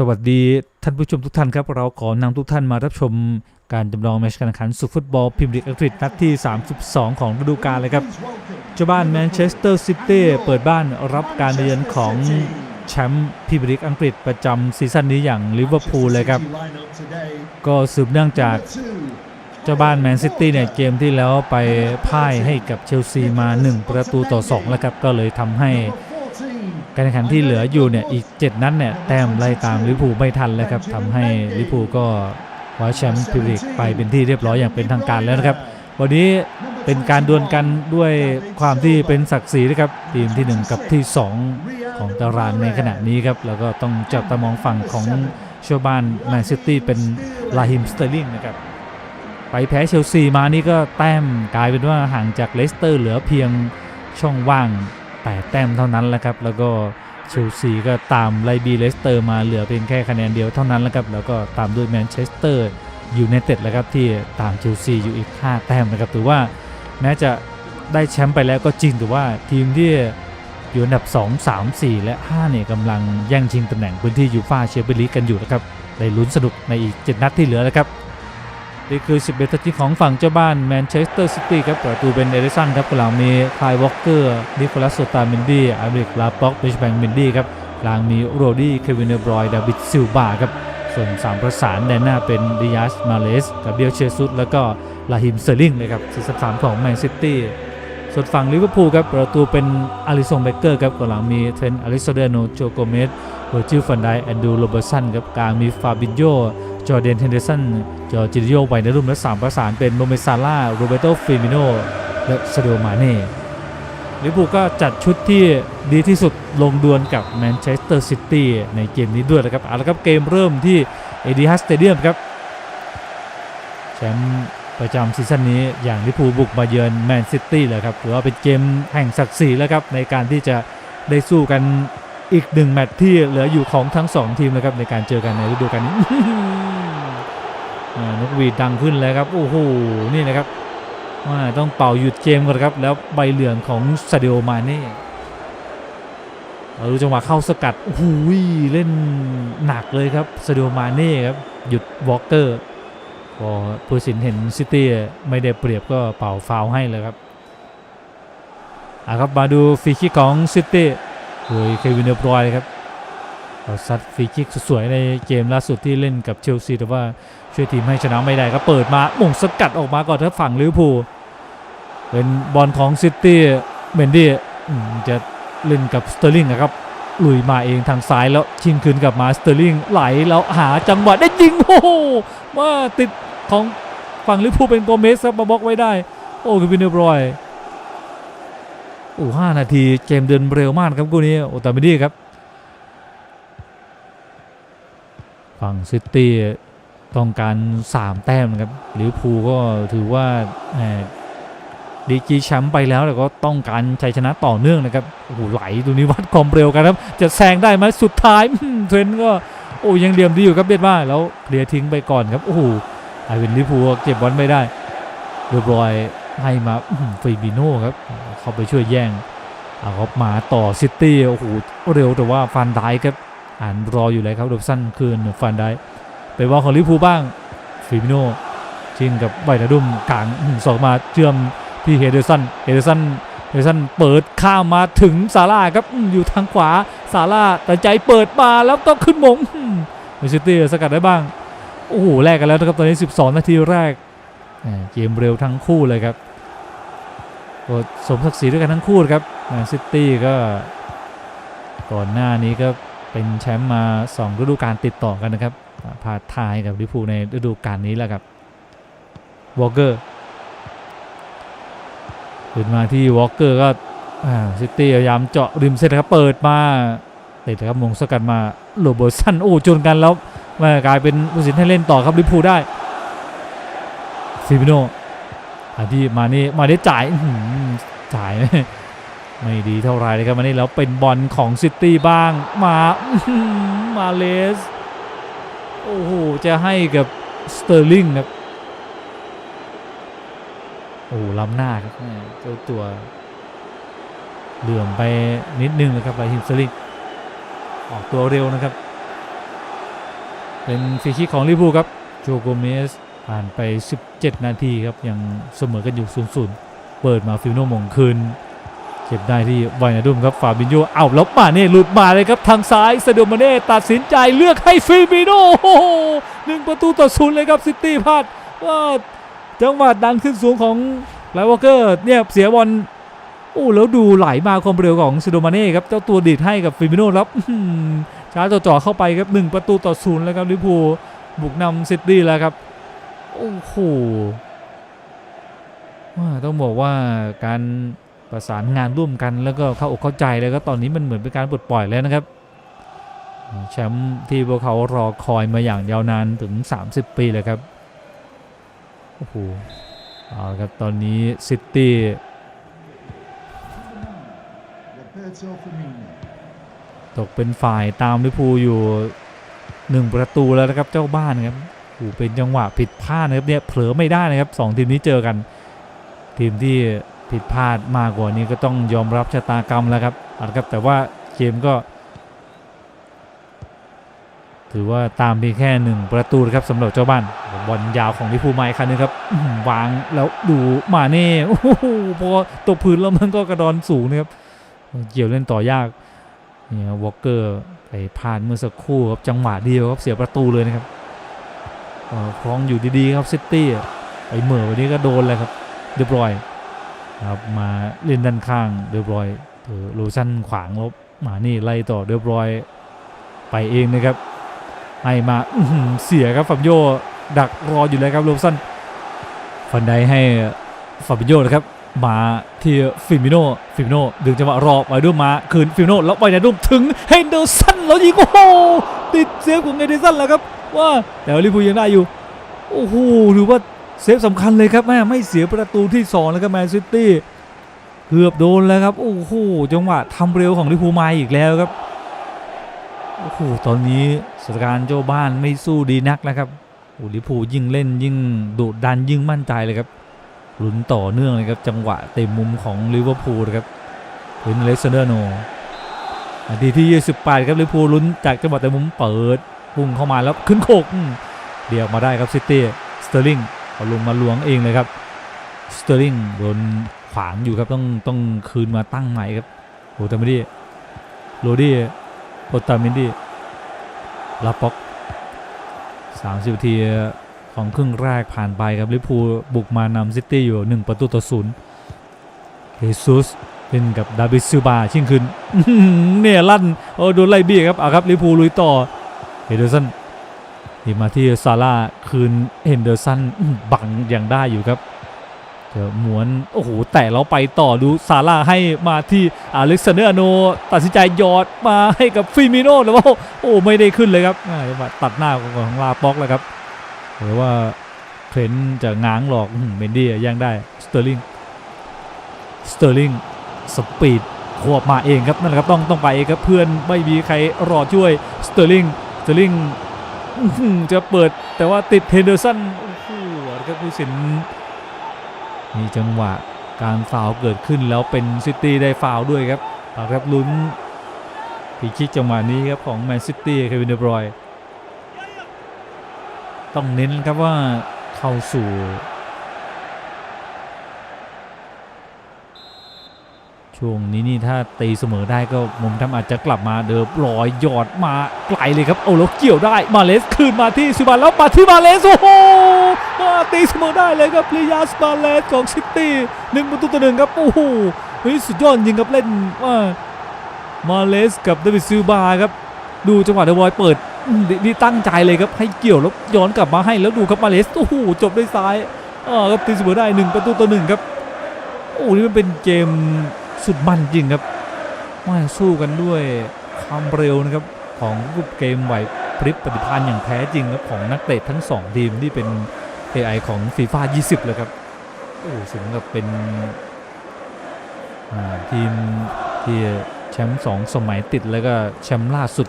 สวัสดีท่านผู้ชมทุกท่านครับ เราขอนำทุกท่านมารับชมการจำลองแมตช์การแข่งขันสุดฟุตบอลพรีเมียร์ลีกอังกฤษนัดที่ 32 ของฤดูกาลเลยครับเจ้าบ้านแมนเชสเตอร์ซิตี้เปิดบ้านรับการเยือนของแชมป์พรีเมียร์ลีกอังกฤษประจำซีซั่นนี้อย่างลิเวอร์พูลเลยครับ ก็สืบเนื่องจากเจ้าบ้านแมนซิตี้เนี่ยเกมที่แล้วไปพ่ายให้กับเชลซีมา 1 ประตูต่อ 2 แล้วครับก็เลยทำให้ การแข่งขันที่เหลืออยู่เนี่ยอีก 7 นัดเนี่ยแต้มไล่ตามลิเวอร์พูลไม่ทันแล้วครับทำให้ลิเวอร์พูลก็คว้าแชมป์พรีเมียร์ลีกไปเป็นที่เรียบร้อยอย่างเป็นทางการแล้วนะครับวันนี้เป็นการดวลกันด้วยความที่เป็นศักดิ์ศรีนะครับทีมทีหนึ่1 กับที่ 2 ของตารางในขณะนี้ครับแล้วก็ต้องจับตามองฝั่งของชาวบ้านแมนซิตี้เป็นลาฮิมสเตอร์ลิงนะครับไปแพ้เชลซีมานี่ก็แต้มกลายเป็นว่าห่างจากเลสเตอร์เหลือเพียงช่องว่าง 8 แต้มเท่านั้นแหละครับ แล้วก็เชลซีก็ตามไลบีเลสเตอร์มาเหลือเพียงแค่คะแนนเดียวเท่านั้นแหละครับ แล้วก็ตามด้วยแมนเชสเตอร์ยูไนเต็ดแล้วครับที่ตามเชลซีอยู่อีก 5 แต้มนะครับถือว่าแม้จะได้แชมป์ไปแล้วก็จริงแต่ว่าทีมที่อยู่อันดับ 2 3 4 และ 5 เนี่ยกำลังแย่งชิงตำแหน่งพื้นที่ยูฟ่าแชมเปี้ยนลีกกันอยู่นะครับได้ลุ้นสนุกในอีก 7 นัดที่เหลือนะครับ นี่คือ 11ทัศของฝั่งเจ้าบ้านแมนเชสเตอร์ซิตี้ครับประตูเป็นเอริสันครับกลางมีคายวอลเกอร์นิโคลัสโซตาเมนดี้อาริกลาป็อกเบชแบงเมนดี้ครับกลางมีโรดี้เควินเดบรอยดาวิดซิลบาครับส่วน 3 ประสานแดนหน้าเป็นดิยัสมาเลสกับเบียลเชซุสแล้วก็ลาฮิมเซอร์ลิงเลยครับ43ของแมนซิตี้ส่วนฝั่งลิเวอร์พูลครับประตูเป็นอาริซงเบเกอร์ครับกลางมีเทรนต์อลิซเดโนโจโกเมสเวอร์จิลฟันไดแอนดูโรเบอร์สันครับกลางมีฟาบินโย จอเดนเฮนเดอร์สันจอจิริโยไวในรุ่มและสามประสานเป็นโมเมซาร่าโรเบโตฟิมิโนและซาดิโอมาเน่ลิเวอร์พูลก็จัดชุดที่ดีที่สุดลงดวลกับแมนเชสเตอร์ซิตี้ในเกมนี้ด้วยนะครับเอาละครับเกมเริ่มที่เอดีฮัสสเตเดียมครับแชมป์ประจำซีซั่นนี้อย่างลิเวอร์พูลบุกมาเยือนแมนซิตี้เลยครับถือว่าเป็นเกมแห่งศักดิ์ศรีแล้วครับในการที่จะได้สู้กันอีกหนึ่งแมตช์ที่เหลืออยู่ของทั้งสองทีมนะครับในการเจอกันในฤดูกาลนี้ นกหวีดดังขึ้นแล้วครับโอ้โหนี่นะครับว่าต้องเป่าหยุดเกมก่อนครับแล้วใบเหลืองของซาดิโอมาเน่เราดูจังหวะเข้าสกัดโอ้โหเล่นหนักเลยครับซาดิโอมาเน่ครับหยุดวอลเกอร์พอผู้สินเห็นซิตี้ไม่ได้เปรียบก็เป่าฟาวให้เลยครับอะครับมาดูฟรีคิกของซิตี้โดยเควินเดอบรอยครับเขาซัดฟรีคิกสวยๆในเกมล่าสุดที่เล่นกับเชลซีแต่ว่า ช่วยทีมให้ชนะไม่ได้ครับเปิดมาหม่งสกัดออกมาก่อนถ้าฝั่งลิเวอร์พูลเป็นบอลของซิตี้เมนดี้จะเล่นกับสเตอร์ลิงนะครับลุยมาเองทางซ้ายแล้วชิงคืนกลับมาสเตอร์ลิงไหลแล้วหาจังหวะได้ยิงโอ้โหว่าติดของฝั่งลิเวอร์พูลเป็นโกเมสครับมาบล็อกไว้ได้ โอ้คือวินเดอร์บรอยโอ้ห้านาทีเกมเดินเร็วมากครับคู่นี้โอตามิดี้ครับฝั่งซิตี้ ต้องการ 3 แต้มนะครับลิเวอร์พูลก็ถือว่าดีกีแชมป์ไปแล้วแต่ก็ต้องการชัยชนะต่อเนื่องนะครับโอ้โหไหลตรงนี้วัดความเร็วกันครับ จะแซงได้ไหมสุดท้ายเทรนก็โอ้ยังเหลี่ยมดีอยู่ครับเบียดมาแล้วเคลียร์ทิ้งไปก่อนครับโอ้โหไอเวนลิเวอร์พูเก็บบอลไม่ได้เรียบร้อยให้มาฟรีบิโน่ครับเข้าไปช่วยแย่งเอาครับมาต่อซิตี้โอ้โหเร็วแต่ว่าฟันได้ครับอ่านรออยู่เลยครับดับสั้นคืนฟันได้ เป็นบอลของลิเวอร์พูลบ้างฟิมิโนชิงกับไบนาดุมกลางอื้อหือสองมาเชื่อมที่เฮเดอร์สันเฮเดอร์สันเฮเดอร์สันเปิดข้ามมาถึงซาร่าครับอยู่ทางขวาซาร่าแต่ใจเปิดมาแล้วต้องขึ้นมงแมนซิตี้สกัดได้บ้างโอ้โหแลกกันแล้วนะครับตอนนี้ 12 นาทีแรกเกมเร็วทั้งคู่เลยครับก็สมศักดิ์ศรีด้วยกันทั้งคู่ครับแมนซิตี้ก็ก่อนหน้านี้ก็เป็นแชมป์มา 2 ฤดูกาลติดต่อกันนะครับ พาทายกับลิเวอร์พูในฤดูกาลนี้แหละครับวอลเกอร์ขึ้นมาที่วอลเกอร์ก็ซิตี้พยายามเจาะริมเส้นครับเปิดมาติดนครับมงสกัดมาโรเบอร์สันโอ้จนกันแล้วม่กลายเป็นผู้สินให้เล่นต่อครับลิเวอร์พูได้ฟิมิโนอันที่มานี่มาได้จ่ายจ่ายไม่ดีเท่าไรเลยครับมานี่แล้วเป็นบอลของซิตี้บ้างมามาเลส โอ้โห จะให้กับสเตอร์ลิงครับ โอ้ล้ำหน้าครับเจ้าตัว เหลื่อมไปนิดนึงนะครับไปฮิมสเตอร์ลิงออกตัวเร็วนะครับ เป็นฟรีคิกของลิเวอร์พูครับ โจโกเมสผ่านไป 17 นาทีครับ ยังเสมอกันอยู่ 0-0 เปิดมาฟิลโนมงคืน เก็บได้ที่ไวนาดุมครับฟาบินโยเอาแล้วมาเน่หลุดมาเลยครับทางซ้ายซาดิโอมาเน่ตัดสินใจเลือกให้ฟิมิโนโอ้โหหนึ่งประตูต่อศูนย์เลยครับซิตี้พลาดว่าจังหวะดันขึ้นสูงของไลวอเกอร์เนี่ยเสียบอลโอ้แล้วดูไหลมาความเร็วของซาดิโอมาเน่ครับเจ้าตัวดีดให้กับฟิมิโนแล้วอื้อหือช้าจ่อๆเข้าไปครับหนึ่งประตูต่อศูนย์แล้วครับลิเวอร์พูลบุกนำซิตี้แล้วครับโอ้โหต้องบอกว่าการ ประสานงานร่วมกันแล้วก็เข้าอกเข้าใจแล้วก็ตอนนี้มันเหมือนเป็นการปลดปล่อยแล้วนะครับแชมป์ที่พวกเขารอคอยมาอย่างยาวนานถึง 30 ปีเลยครับโอ้โหเอาครับตอนนี้ซิตี้ตกเป็นฝ่ายตามลิเวอร์พูลอยู่ 1 ประตูแล้วนะครับเจ้าบ้านครับโอ้เป็นจังหวะผิดพลาดนะครับเนี่ยเผลอไม่ได้นะครับสองทีมนี้เจอกัน ทีมที่ ผิดพลาดมากกว่านี้ก็ต้องยอมรับชะตากรรมแล้วครับอาละครับแต่ว่าเกมก็ ถือว่าตามเพียงแค่หนึ่งประตูครับสำหรับเจ้าบ้านบอลยาวของลิเวอร์พูลมาอีกครั้งหนึงครับวางแล้วดูมาเน่โอ้โหพอตกพื้นแล้วมันก็กระดอนสูงนะครับเกี่ยวเล่นต่อยากเนี่ยวอลเกอร์ไปพลาดเมื่อสักครู่ครับจังหวะเดียวครับเสียประตูเลยนะครับเอ่อครองอยู่ดีๆครับซิตี้ไปเหม่อวันนี้ก็โดนเลยครับเรียบร้อย ครับมาเล่นด้านข้างเรียบร้อยเออโลชั่นขวางล้วมานี่ไล่ต่อเรียบร้อยไปเองนะครับให้มาเสียครับฟาบิโยดักรออยู่เลยครับโรบสันฟันไดให้ฟาบิโยนะครับมาที่ฟิมิโนฟิมิโนดึงจังหวะรอไวดุมมาคืนฟิมิโนแล้วไวดุมถึงเฮนเดอร์สันแล้วยิงโอ้โหติดเซฟของเฮนเดอร์สันแล้วครับว่าแต่ว่าลิเวอร์พูยังได้อยู่โอ้โหถือว่า เซฟสำคัญเลยครับแม่ไม่เสียประตูที่2แล้วครับแมนซิตี้เกือบโดนแล้วครับโอ้โหจังหวะทำเร็วของลิพูมาอีกแล้วครับโอ้โหตอนนี้สถานการณ์เจ้าบ้านไม่สู้ดีนักนะครับโอ้ลิพูยิ่งเล่นยิ่งดุดันยิ่งมั่นใจเลยครับลุ้นต่อเนื่องเลยครับจังหวะเต็มมุมของลิเวอร์พูลครับเป็นเลสเดอร์โนนาทีที่ 28 ครับลิเวอร์พูลลุ้นจากจังหวะเต็มมุมเปิดพุ่งเข้ามาแล้วขึ้นโคกเดี่ยวมาได้ครับซิตี้สเตอร์ลิง เอาลงมาล้วงเองเลยครับสเตอร์ลิงโดนขวางอยู่ครับต้องต้องคืนมาตั้งใหม่ครับโอต่ไม่ได้โรดี้โอตามินดี้ลาป็อก30นาทีของครึ่งแรกผ่านไปครับลิพูบุกมานำซิตี้อยู่ 1 ประตูต่อศูนย์เฮซุสเล่นกับดาบิซูบาชิงคืนเนี่ยลั่นโอ้โดนไล่บี้ครับเอาครับลิพูลลุยต่อเฮเดอร์สัน ทีมาที่ซาร่าคืนเฮนเดอร์สันบังยังได้อยู่ครับเจอหมวนโอ้โหแต่เราไปต่อดูซาร่าให้มาที่อเล็กซานเดอร์โนตัดสินใจยอดมาให้กับฟิมิโนแต่ว่าโอ้ไม่ได้ขึ้นเลยครับอ่ามาตัดหน้าของลาป็อกแล้วครับหรือว่าเทรนจะง้างหลอกเมนดี้แย่งได้สเตอร์ลิงสเตอร์ลิงสปีดควบมาเองครับนั่นแหละครับต้องต้องไปเองครับเพื่อนไม่มีใครรอช่วยสเตอร์ลิงสเตอร์ลิง จะเปิดแต่ว่าติดเฮนเดอร์สันโอ้โหครับผู้สินมีจังหวะการฟาวเกิดขึ้นแล้วเป็นซิตี้ได้ฟาวด้วยครับอาครับลุ้นพีคิกจังหวะนี้ครับของแมนซิตี้เควินเดบรอยต้องเน้นครับว่าเข้าสู่ ช่วงนี้นี่ถ้าตีเสมอได้ก็มุมทำอาจจะกลับมาเดิมรอยหยอดมาไกลเลยครับโอ้แล้วเกี่ยวได้มาเลสคืนมาที่ซิบาแล้วมาที่มาเลสโอ้โหมาตีเสมอได้เลยครับลิยาสมาเลสของซิตี้หนึ่งประตูต่อหนึ่งครับโอ้โหเฮ้ยสุดยอดจริงครับเล่นว่ามาเลสกับเดวิดซิบาครับ ดูจังหวะเดวอยเปิดนี่ตั้งใจเลยครับให้เกี่ยวแล้วย้อนกลับมาให้แล้วดูครับมาเลสโอ้โหจบด้วยซ้ายอ่าครับตีเสมอได้หนึ่งประตูต่อหนึ่งครับโอ้นี่มันเป็นเกม สุดมันจริงครับว่าสู้กันด้วยความเร็วนะครับของรูปเกมไหวพริบปฏิภาณอย่างแท้จริงครับของนักเตะทั้ง 2 ทีมที่เป็น AI ของฟีฟ่า20 เลยครับโอ้สมกับเป็นทีมที่แชมป์สองสมัยติดแล้วก็แชมป์ล่าสุด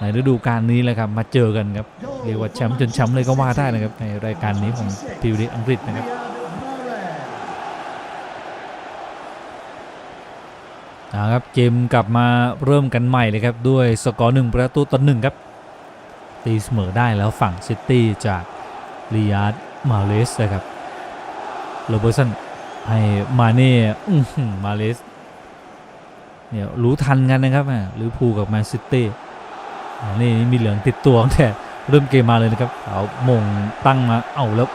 ในฤดูกาลนี้แหละครับมาเจอกันครับเรียกว่าแชมป์จนแชมป์เลยก็ว่าได้นะครับในรายการนี้ของพิวดิอังกฤษนะครับ นะครับเกมกลับมาเริ่มกันใหม่เลยครับด้วยสกอร์หนึ่งประตูต่อหนึ่งครับตีเสมอได้แล้วฝั่งซิตี้จากลียาร์ดมาเลสนะครับโรเบอร์สันให้มาเน่มาเลสเนี่ยรู้ทันกันนะครับอะลิเวอพูกับแมนซิตี้อ่านี่มีเหลืองติดตัวแต่เริ่มเกมมาเลยนะครับเอามงตั้งมาเอาแล้ว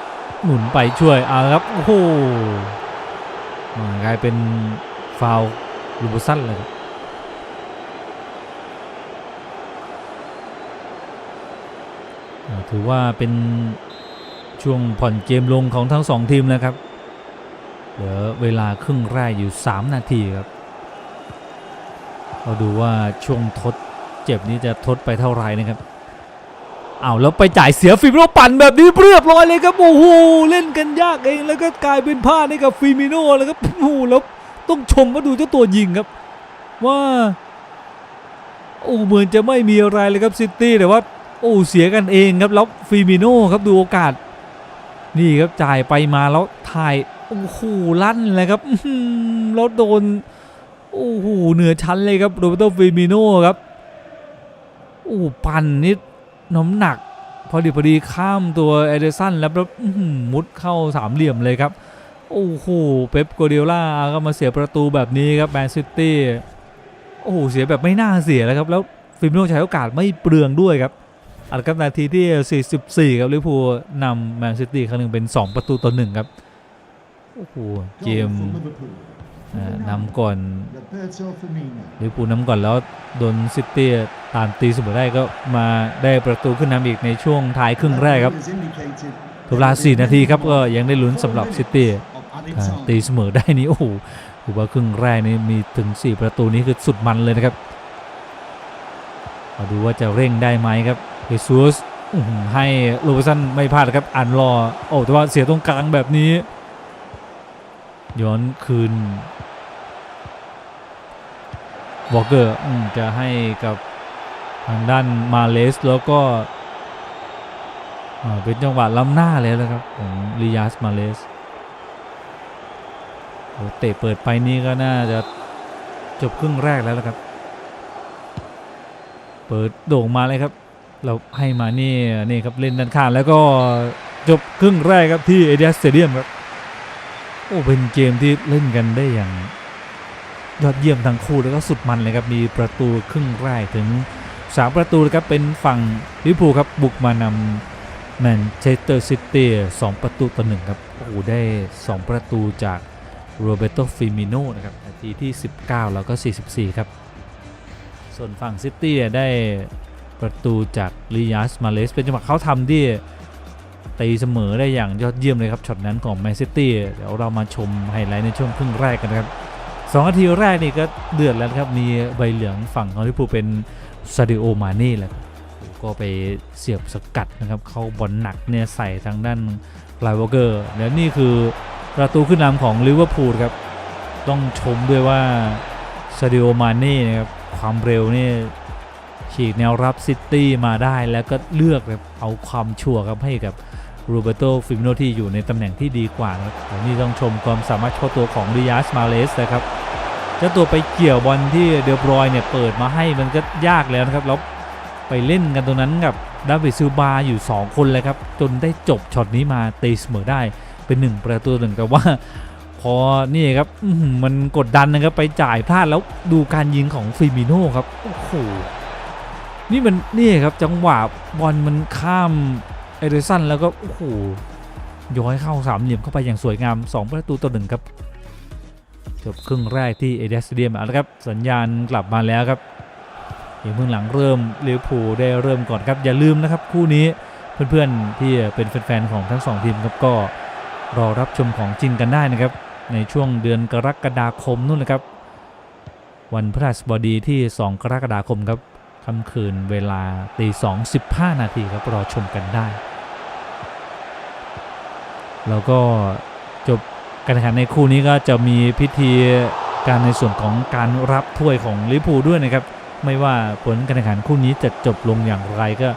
หนุนไปช่วยเอาละครับโอ้โหกลายเป็นฟาว ลูบอร์สันเลยครับถือว่าเป็นช่วงผ่อนเกมลงของทั้งสองทีมนะครับ เหลือเวลาครึ่งแรกอยู่ 3 นาทีครับ เราดูว่าช่วงทดเจ็บนี้จะทดไปเท่าไหร่นะครับเอาวแล้วไปจ่ายเสียฟิมิโนปั่นแบบนี้เรียบร้อยเลยครับโอ้โหเล่นกันยากเองแล้วก็กลายเป็นพลาดให้กับฟิมิโนแล้วครับโอ้โหแล้ว ต้องชมว่าดูเจ้าตัวยิงครับ ว่าโอ้เหมือนจะไม่มีอะไรเลยครับซิตี้แต่ว่าโอ้เสียกันเองครับแล้วฟิมิโน่ครับดูโอกาส นี่ครับจ่ายไปมาแล้วถ่ายโอ้โหลั่นเลยครับแล้วโดนโอ้โหเหนือชั้นเลยครับโรเบโตฟิมิโน่ครับโอ้ปั่นนิดน้ำหนัก พอดีพอดีข้ามตัวเอเดสันแล้วแล้วอื้อหือมุดเข้าสามเหลี่ยมเลยครับ โอ้โห เป๊ปโกเดียล่าก็มาเสียประตูแบบนี้ครับแมนซิตี้ โอ้โห เสียแบบไม่น่าเสียแล้วครับ แล้วฟิมโนใช้โอกาสไม่เปลืองด้วยครับ อัดครับนาทีที่ 44 ครับลิเวอร์พูลนำแมนซิตี้ครั้งหนึ่งเป็น 2 ประตูต่อหนึ่งครับ โอ้โห เกมนำก่อนลิเวอร์พูลนำก่อนแล้วโดนซิตี้ตามตีเสมอได้ก็มาได้ประตูขึ้นนำอีกในช่วงท้ายครึ่งแรกครับเวลา4นาทีครับก็ยังได้ลุ้นสำหรับซิตี้ of added อ่า time. ตีเสมอได้นี่โอ้โหถือว่าครึ่งแรกนี่มีถึง 4 ประตูนี้คือสุดมันเลยนะครับมาดูว่าจะเร่งได้ไหมครับเฮซูสอื้อหือให้โรเบร์ตสันไม่พลาดครับอันรอโอ้แต่ว่าเสียตรงกลางแบบนี้ ย้อนคืนวอลเกอร์อืมจะให้กับทางด้านมาเลสแล้วก็อ่าเป็นจังหวะล้ำหน้าเลยนะครับของลิยาสมาเลสโอ้ เตะเปิดไปนี่ก็น่าจะจบครึ่งแรกแล้วละครับ เปิดโด่งมาเลยครับ เราให้มานี่นี่ครับเล่นด้านข้างแล้วก็จบครึ่งแรกครับที่เอเดียสเตเดียมครับโอ้เป็นเกมที่เล่นกันได้อย่างยอดเยี่ยมทั้งคู่แล้วก็สุดมันเลยครับมีประตูครึ่งแรกถึง 3 ประตูเลยครับเป็นฝั่งลิเวอร์พูลครับบุกมานำแมนเชสเตอร์ซิตี้2ประตูต่อหนึ่งครับโอ้โหได้ 2 ประตูจาก โรเบโตฟิมิโนนะครับนาทีที่ 19 แล้วก็ 44 ครับ ส่วนฝั่งซิตี้ได้ประตูจากลิยาสมาเลสเป็นจังหวะเขาทำที่ตีเสมอได้อย่างยอดเยี่ยมเลยครับช็อตนั้นของแมนซิตี้เดี๋ยวเรามาชมไฮไลท์ในช่วงครึ่งแรกกันนะครับสองนาทีแรกนี่ก็เดือดแล้วครับ มีใบเหลืองฝั่งของลิเวอร์พูเป็นซาดิโอมาเน่แหละก็ไปเสียบสกัดนะครับ เข้าบอลหนักเนี่ยใส่ทางด้านไลวอเกอร์ แล้วนี่คือ ประตูขึ้นนำของลิเวอร์พูลครับ ต้องชมด้วยว่าซาดิโอมาเน่นะครับความเร็วนี่ฉีกแนวรับซิตี้มาได้แล้วก็เลือกแบบเอาความชัวร์ครับให้กับโรเบโตฟิมิโนที่อยู่ในตำแหน่งที่ดีกว่านะครับนี่ต้องชมความสามารถเฉพาตัวของริยาสมาเลสนะครับเจ้าตัวไปเกี่ยวบอลที่เดบรอยเนี่ยเปิดมาให้มันก็ยากแล้วนะครับแล้วไปเล่นกันตรงนั้นกับดาวิดซิลบาอยู่ 2 คนเลยครับ จนได้จบช็อตนี้มาตีเสมอได้ เป็นหนึ่งประตูหนึ่งแต่ว่า พอนี่ครับมันกดดันนะครับไปจ่ายพลาดแล้วดูการยิงของฟิมิโน่ครับโอ้โหนี่มันนี่ครับจังหวะบอลมันข้ามเอเดอร์สันแล้วก็โอ้โหย้อยเข้าสามเหลี่ยมเข้าไปอย่างสวยงาม 2 ประตูต่อหนึ่งครับจบครึ่งแรกที่เอเดสเดียมแล้วครับสัญญาณกลับมาแล้วครับเกมเพิ่งหลังเริ่มเลิเวอร์พูได้เริ่มก่อนครับอย่าลืมนะครับคู่นี้เพื่อนๆที่เป็นแฟนๆของทั้งสองทีมครับก็ รอรับชมของจริงกันได้นะครับ ในช่วงเดือนกรกฎาคมนู่นนะครับ วันพฤหัสบดีที่ 2 กรกฎาคมครับค่ำคืนเวลาตีสองสิบห้านาทีครับรอชมกันได้ แล้วก็จบการแข่งขันในคู่นี้ก็จะมีพิธีการในส่วนของการรับถ้วยของลิเวอร์พูด้วยนะครับ ไม่ว่าผลการแข่งขันคู่นี้จะจบลงอย่างไรก็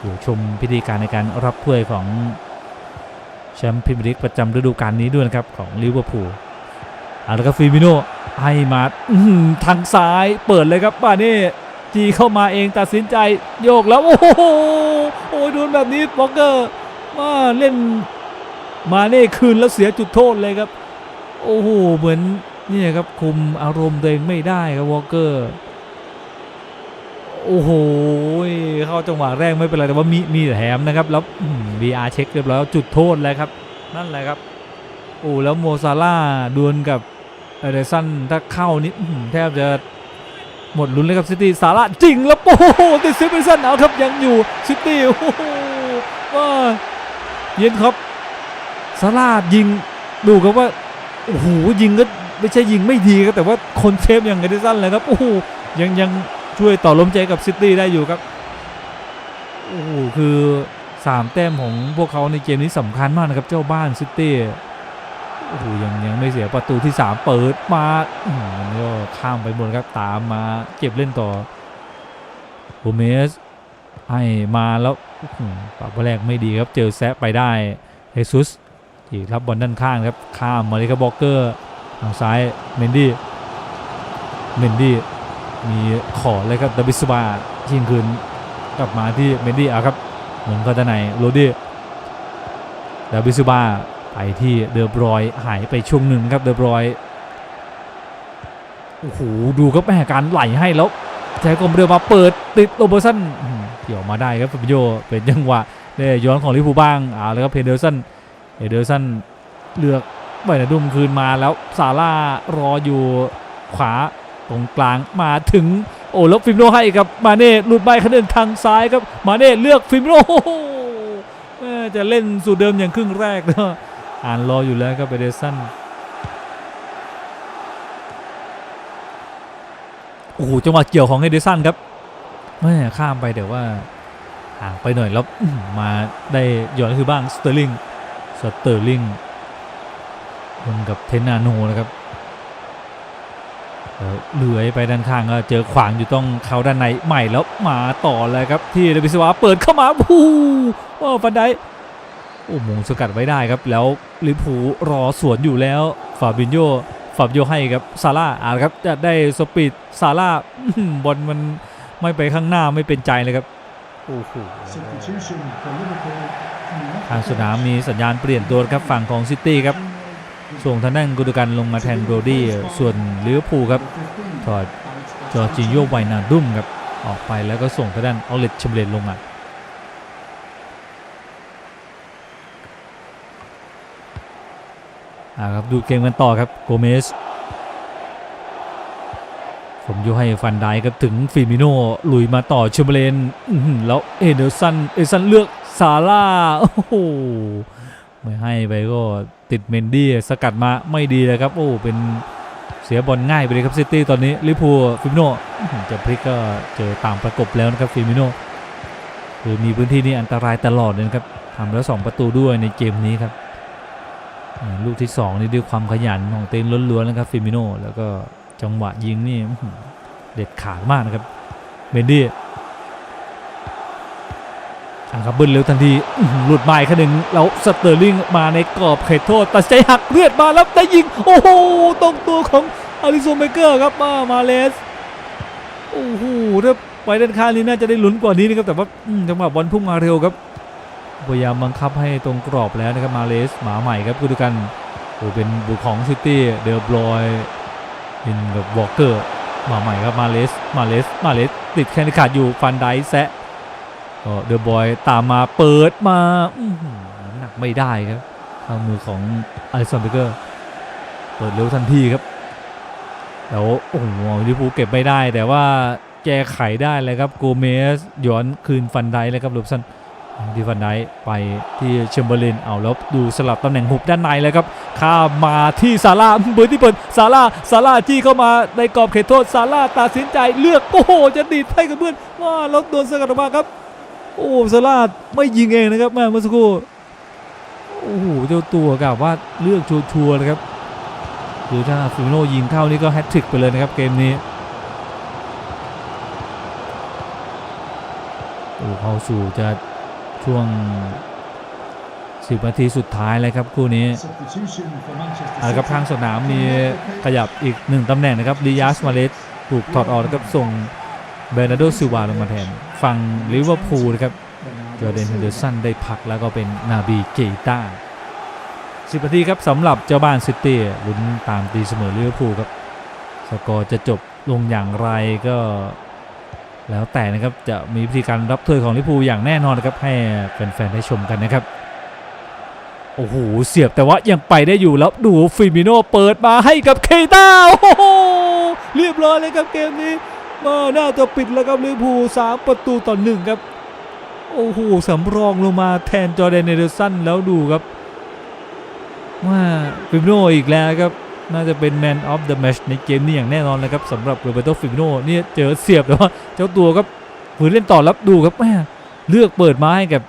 อยู่ชมพิธีการในการรับถ้วยของ แชมป์พรีเมียร์ลีกประจำฤดูกาลนี้ด้วยนะครับของลิเวอร์พูลเอาละครับฟิมิโนให้มาทางซ้ายเปิดเลยครับมานี่จีเข้ามาเองตัดสินใจโยกแล้ว โอ้โหโอ้ยโดนแบบนี้บล็อกเกอร์มาเล่นมาเน่คืนแล้วเสียจุดโทษเลยครับ โอ้โหเหมือนนี่ครับคุมอารมณ์ตัวเองไม่ได้ครับวอลเกอร์ โอ้โหเข้าจังหวะแรกไม่เป็นไรแต่ว่ามีมีแถมนะครับ แล้วอืม VR เช็คเรียบร้อยแล้วจุดโทษแล้วครับ นั่นแหละครับโอ้แล้วโมซาร่าดวลกับเอเดสันถ้าเข้านี่แทบจะหมดลุ้นเลยครับซิตี้ซาร่าจริงแล้วโอ้โหติดซิปเปอร์สันเอาครับยังอยู่ซิตี้โอ้โหว่าเย็นครับซาร่ายิงดูครับว่าโอ้โหยิงก็ไม่ใช่ยิงไม่ดีครับแต่ว่าคนเซฟอย่างเอเดสันเลยครับโอ้โหยังยัง ช่วยต่อลมใจกับซิตี้ได้อยู่ครับโอ้โหคือสามแต้มของพวกเขาในเกมนี้สำคัญมากนะครับเจ้าบ้านซิตี้โอ้โหยังยังไม่เสียประตูที่ 3 เปิดมามันก็ข้ามไปบนครับตามมาเก็บเล่นต่อโกเมสให้มาแล้วปรับแรกไม่ดีครับเจอแซะไปได้เฮซุสที่รับบอลด้านข้างครับข้ามมาเลยครับบล็อกเกอร์ทางซ้ายเมนดี้เมนดี้ มีขอเลยครับดับิสบาชิงคืนกลับมาที่เมนดี้อะครับเหมือนก็จะไหนโรดี้ดับิสบาไปที่เดอบรอยหายไปช่วงหนึ่งครับเดอบรอยโอ้โหดูครับแม่การไหลให้แล้วแจ็คกลมเรือมาเปิดติดโรเบอร์สันอื้ออเกี่ยวมาได้ครับฟิมโยเป็นจังหวะได้ย้อนของลิเวอร์พูบ้างอ่าแล้วก็เพเดอร์สันเพเดอร์สันเลือกใบหนาดุมคืนมาแล้วซาร่ารออยู่ขวา ตรงกลางมาถึงโอ้แล้วฟิมโนให้กับมาเน่หลุดใบคะแนนทางซ้ายครับมาเน่เลือกฟิมโนแม่จะเล่นสูตรเดิมอย่างครึ่งแรกเนอะอ่านรออยู่แล้วครับเบเดสันโอ้โหจังหวะเกี่ยวของเอเดสันครับแม่ข้ามไปเดี๋ยวว่าห่างไปหน่อยแล้วมาได้ย้อนคือบ้างสเตอร์ลิงสเตอร์ลิงคนกับเทนนาโนนะครับ แล้วเลื้อยไปด้านข้างก็เจอขวางอยู่ต้องเข้าด้านในใหม่แล้วมาต่อเลยครับที่เดวิสวาเปิดเข้ามาปูว่าฟันได้โอ้มงสกัดไว้ได้ครับแล้วลิเวอร์พูลรอสวนอยู่แล้วฟาบินโยฟาบินโยให้ครับซาร่าอ่าครับจะได้สปีดซาร่าอื้อหือบอลมันไม่ไปข้างหน้าไม่เป็นใจเลยครับโอ้โห Substitution for Liverpool. ทางสนามมีสัญญาณเปลี่ยนตัวครับฝั่งของซิตี้ครับ ส่งทางด้านกุดกันลงมาแทนโรดี้ส่วนลิเวอร์พูลครับถอดจอร์จิโยไวนาดุมครับออกไปแล้วก็ส่งทางด้านเอาเลตชมเลนลงมาอ่าครับดูเกมกันต่อครับโกเมสผมโยให้ฟันไดครับถึงฟิมิโนลุยมาต่อชมเลนแล้วเอเดอร์สันเอเดอร์สันเลือกซาร่าโอ้โห ไม่ให้ไปก็ติดเมนดี้สกัดมาไม่ดีเลยครับโอ้เป็นเสียบอลง่ายไปเลยครับซิตี้ตอนนี้ลิพูฟิมิโนอื้อหือจะพลิกก็เจอตามประกบแล้วนะครับฟิมิโนคือมีพื้นที่นี้อันตรายตลอดเลยครับทำแล้วสองประตูด้วยในเกมนี้ครับลูกที่สองนี่ด้วยความขยันของเต็นล้วนๆนะครับฟิมิโนแล้วก็จังหวะยิงนี่เด็ดขาดมากนะครับเบนดี้ ครับเบิ้ลเร็วทันทีหลุดไมาอีกครั้งหนึ่งแล้วสเตอร์ลิงมาในกรอบเขตโทษตัดใจหักเลือดมาแล้วได้ยิง โอ้โหตรงตัวของอาริโซเบเกอร์ครับมามาเลสโอ้โหถ้าไปด้านข้างนี้น่าจะได้ลุ้นกว่านี้นะครับแต่ว่าอืมจังหวะบอลพุ่งมาเร็วครับพยายามบังคับให้ตรงกรอบแล้วนะครับมาเลสหมาใหม่ครับกูดูกันโอ้เป็นบุกของซิตี้เดลบรอยเป็นกับวอลเกอร์หมาใหม่ครับมาเลสมาเลสมาเลสติดแค่ขาดอยู่ฟันไดแซะ ก็เดลบอยตามมาเปิดมาหนักไม่ได้ครับเข้ามือของอลิสันเบเกอร์ เปิดเร็วทันทีครับแล้วโอ้โหลิเวอร์พูเก็บไม่ได้ แต่ว่าแก้ไขได้เลยครับโกเมสย้อนคืนฟันไดเลยครับลูกสันที่ฟันไดไปที่เชมเบอร์เลนเอาแล้วดูสลับตำแหน่งหุบด้านในเลยครับข้ามมาที่ซาร่าเบอร์ที่เปิดซาร่าซาร่าจี้เข้ามาในกรอบเขตโทษซาร่าตัดสินใจเลือกโอ้โหจะดีดให้กับเพื่อนว้าแล้วโดนสกัดออกมาครับ โอ้ซาร่าไม่ยิงเองนะครับแม่เมื่อสักครู่โอ้โหเจ้าตัวกับว่าเลือกชัวร์ๆเลยครับคือถ้าฟิมิโนยิงเข้านี่ก็แฮตทริกไปเลยนะครับเกมนี้โอ้เข้าสู่จะช่วง10นาทีสุดท้ายเลยครับคู่นี้อากับ City. ข้างสนามมีขยับอีกหนึ่งตำแหน่งนะครับลิยาสมาเลสถูกถอดออกนะครับส่ง เบรนาร์โดซิวาลงมาแทนฝั่งลิเวอร์พูลครับจอร์แดนเฮนเดอร์สันได้พักแล้วก็เป็นนาบีเกต้าสิบนาทีครับสำหรับเจ้าบ้านซิตี้ลุ้นตามตีเสมอลิเวอร์พูลครับสกอร์จะจบลงอย่างไรก็แล้วแต่นะครับจะมีวิธีการรับถ้วยของลิเวอร์พูลอย่างแน่นอนนะครับให้แฟนๆได้ชมกันนะครับโอ้โหเสียบแต่ว่ายังไปได้อยู่แล้วดูฟิมิโนเปิดมาให้กับเคต้าโอ้โหเรียบร้อยเลยครับเกมนี้ มาน่าจะปิดแล้วครับลิเวอร์พูลสามประตูต่อหนึ่งครับ โอ้โหสำรองลงมาแทนจอร์แดนเนเดอร์สันแล้วดูครับว่าฟิมโนอีกแล้วครับ น่าจะเป็นแมนออฟเดอะแมชในเกมนี้อย่างแน่นอนเลยครับสำหรับโรเบโตฟิมโนนี่เจอเสียบแต่ว่าเจ้าตัวครับฝืนเล่นต่อรับดูครับแม่เลือกเปิดมาให้กับ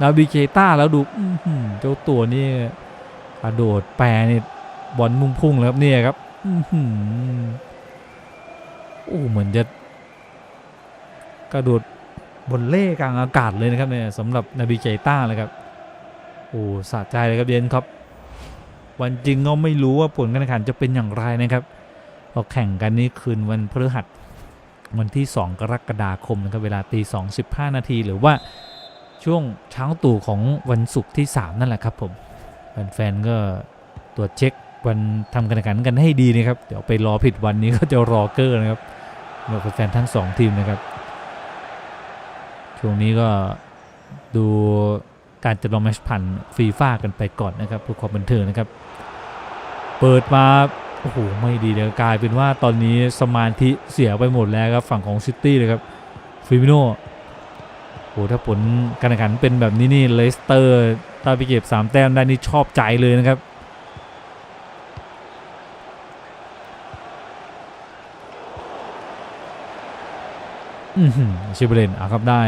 นาบิเกต้าแล้วดูเจ้าตัวนี่กระโดดแปรนี่บอลมุ่งพุ่งแล้วครับเนี่ยครับ อื้อหือโอ้เหมือนจะกระโดดบนเล่กลางอากาศเลยนะครับเนี่ยสำหรับนาบิเกต้าเลยครับโอ้สะใจเลยครับเยนครับ วันจริงก็ไม่รู้ว่าผลการแข่งขันจะเป็นอย่างไรนะครับเราแข่งกันนี่คืนวันพฤหัสวันที่ 2 กรกฎาคมนะครับเวลาตีสองสิบห้านาทีหรือว่าช่วงเช้าตู่ของวันศุกร์ที่ 3 นั่นแหละครับผมแฟนๆก็ตรวจเช็ควันทำการแข่งขันกันให้ดีนะครับ เดี๋ยวไปรอผิดวันนี้ก็จะรอเกอร์นะครับ สำหรับแฟนทั้งสองทีมนะครับ ช่วงนี้ก็ดูการจำลองแมตช์ผ่านฟีฟ่ากันไปก่อนนะครับเพื่อความบันเทิงนะครับ เปิดมาโอ้โหไม่ดีเลยกลายเป็นว่าตอนนี้สมาธิเสียไปหมดแล้วครับฝั่งของซิตี้เลยครับฟิมิโนโอ้ถ้าผลการแข่งขันเป็นแบบนี้นี่เลสเตอร์ตาไปเก็บ3แต้มได้นี่ชอบใจเลยนะครับ อือหือ ชิบเลนอะครับได้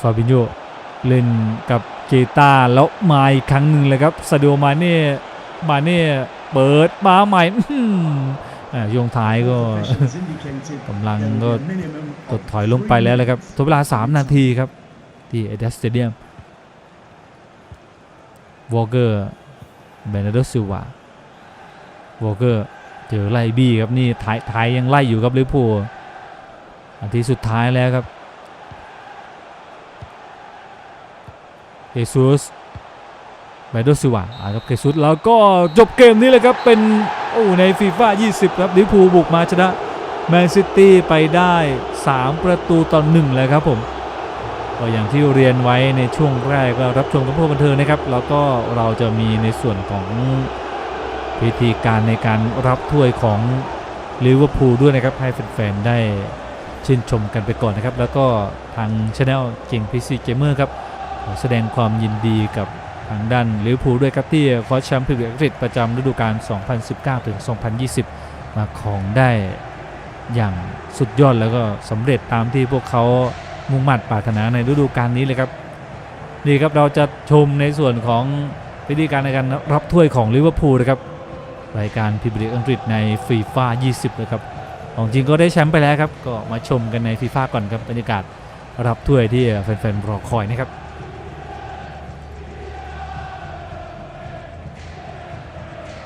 ฟาบินโยเล่นกับเกตาแล้วมาอีกครั้งหนึ่งเลยครับซาดิโอมาเน่มาเน่เปิดมาใหม่อื้อหืออะช่วงท้ายก็กำลังก็ตดถอยลงไปแล้วเลยครับทดเวลา 3 นาทีครับ ที่เอเดสเตเดียมวอลเกอร์เบนเดอร์ซิลวาวอลเกอร์เจอไล่บี้ครับนี่ท้ายท้ายยังไล่อยู่ครับลิเวอร์พูล นาทีสุดท้ายแล้วครับเฮซุสไบโดซิวาอ่าครับเฮซุสแล้วก็จบเกมนี้เลยครับ เป็นโอ้ในฟีฟ่า20 ครับลิเวอร์พูลบุกมาชนะแมนซิตี้ไปได้ 3 ประตูต่อ1เลยครับผมก็อย่างที่เรียนไว้ในช่วงแรกก็รับชมกับพวกบันเทิงนะครับ แล้วก็เราจะมีในส่วนของพิธีการในการรับถ้วยของลิเวอร์พูลด้วยนะครับ ให้แฟนๆได้ ชื่นชมกันไปก่อนนะครับ แล้วก็ทางช anel เก่ง PC Gamer ครับขอแสดงความยินดีกับทางด้านลิเวอร์พูลด้วยครับที่คว้าแชมป์พรีเมียร์อังกฤษประจำฤดูกาล 2019 ถึง 2020 มาของได้อย่างสุดยอดแล้วก็สำเร็จตามที่พวกเขามุ่งมั่นปรารถนาในฤดูกาลนี้เลยครับนี่ครับเราจะชมในส่วนของวิธีการในการรับถ้วยของลิเวอร์พูลนะครับรายการพรีเมียร์อังกฤษในฟีฟ่า20เลยครับ ของจริงก็ได้แชมป์ไปแล้วครับ ก็มาชมกันในฟีฟ่าก่อนครับบรรยากาศรับถ้วยที่แฟนๆรอคอยนะครับ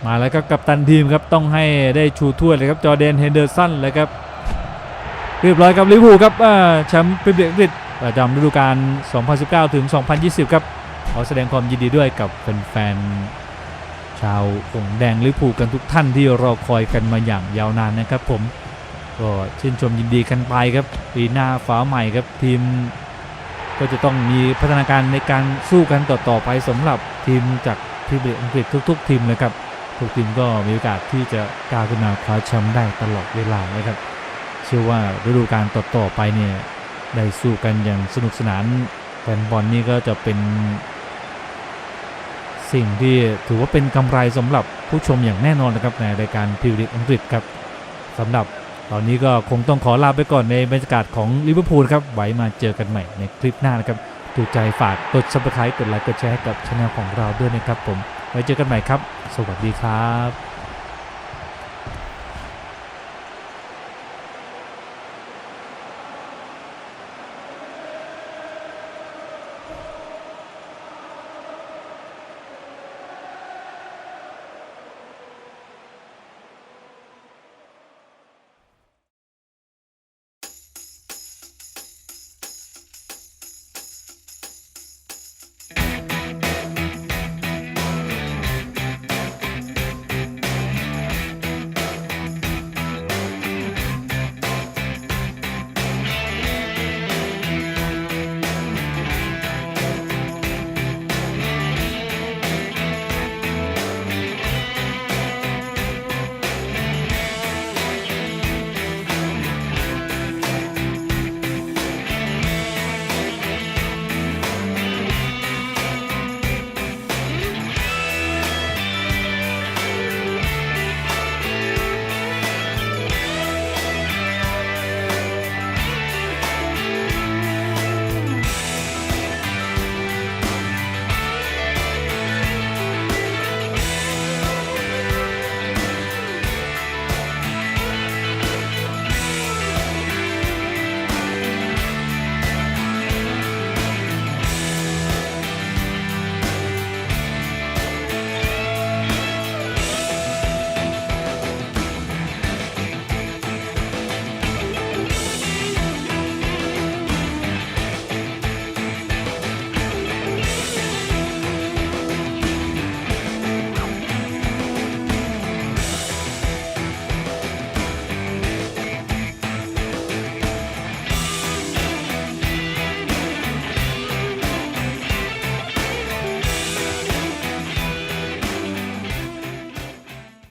มาแล้วครับกับตันทีมครับต้องให้ได้ชูถ้วยเลยครับจอร์แดนเฮนเดอร์สันเลยครับเรียบร้อยครับลิเวอร์พูลครับแชมป์พรีเมียร์ลีกอังกฤษประจำฤดูกาล 2019 ถึง 2020 ครับขอแสดงความยินดีด้วยกับแฟนๆชาวหงแดงลิเวอร์พูลกันทุกท่านที่รอคอยกันมาอย่างยาวนานนะครับผม ก็ชื่นชมยินดีกันไปครับปีหน้าฟ้าใหม่ครับทีม ก็จะต้องมีพัฒนาการในการสู้กันต่อๆไปสำหรับทีมจากพรีเมียร์ลีกอังกฤษทุก ๆ ทีมเลยครับทุกทีมก็มีโอกาสที่จะก้าวขึ้นมาคว้าแชมป์ได้ตลอดเวลาเลยครับ เชื่อว่าฤดูกาลต่อๆไปเนี่ยได้สู้กันอย่างสนุกสนานแฟนบอลนี่ก็จะเป็น สิ่งที่ถือว่าเป็นกำไรสำหรับผู้ชมอย่างแน่นอนนะครับในรายการพรีมียร์ลีกอังกฤษครับสำหรับ ตอนนี้ก็คงต้องขอลาไปก่อนในบรรยากาศของลิเวอร์พูลครับ ไว้มาเจอกันใหม่ในคลิปหน้านะครับ ถูกใจฝากกดซับสไครต์กดไลค์กดแชร์ให้กับช่องของเราด้วยนะครับผม ไว้เจอกันใหม่ครับ สวัสดีครับ